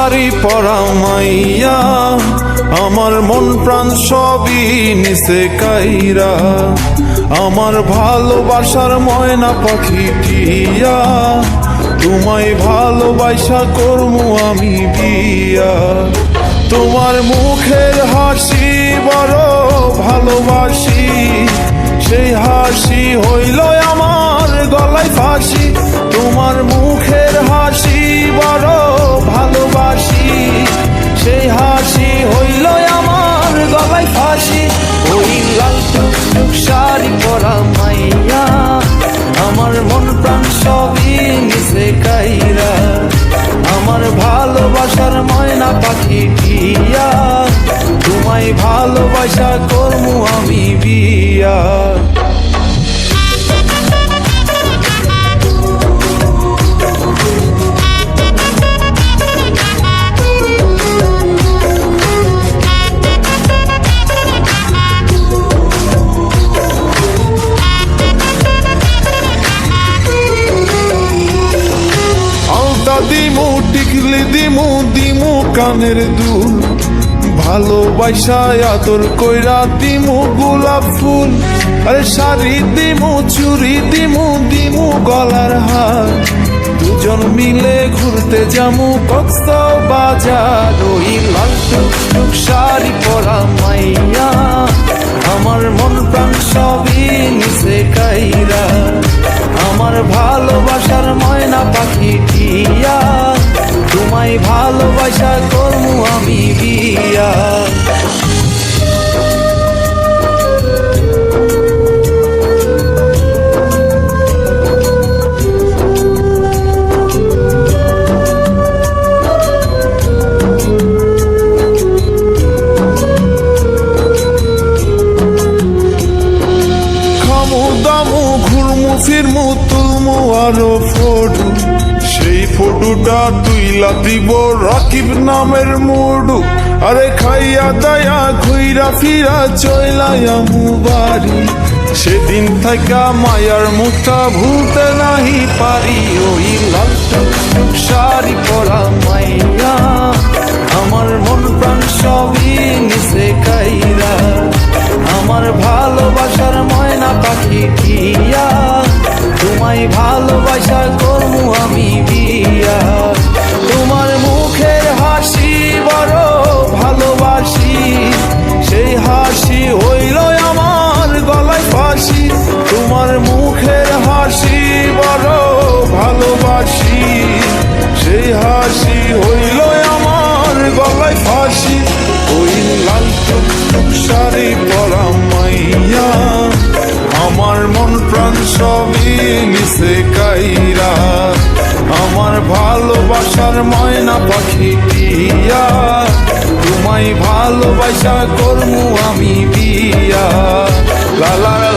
শাড়ি পড়া মাইয়া, আমার মন প্রাণ সবই নিচে কাইরা। আমার ভালোবাসার ময়না পাখি টিয়া, তোমায় ভালোবাসা করমু আমি বিয়া। তোমার মুখের হাসি বড় ভালোবাসি, সেই হাসি হইল আমার গলায় ফাঁসি, তোমার মুখের হাসি বড় ভালোবাসি। সেই হাসি হইল আমার গলায় ফাঁসি, ওই লাল শাড়ি পরা মাইয়া। আমার মন প্রাণ সবই নিচে কাইরা। আমার ভালোবাসার ময়না পাখি টিয়া তোমায় ভালোবাসা করমু আমি বিয়া। দিমু, টিকলি দিমু দিমু কানের দুল। ভালোবাসায় আদর কইরা দিমু গোলাপ ফুল। আরে শাড়ি দিমু চুরি দিমু দিমু গলার হার। দুজন মিলে ঘুরতে যামু কক্স বাজার ওই লাল শাড়ি পরা বিয়া খামু দামু ঘুরমু ফিরমু ফটোটা তুইলা দিব রাকিব নামের মুডু। আরে খাইয়া দায়া ঘুইরা ফিরা চইলাইয়ামু বাড়ি। সেদিন থাকা মায়ার মুখটা ভুলতে নাহি পারি, ওই লাল শাড়ি পরা মাইয়া। আমার মন প্রাণ সবই নিচে কাইরা। আমার ভালোবাসার ময়না পাখি টিয়া। তোমায় ভালোবাসা মিশে কাইরা আমার ভালোবাসার ময়না পাখি টিয়া তোমায় ভালোবাসা করমু আমি বিয়া লালা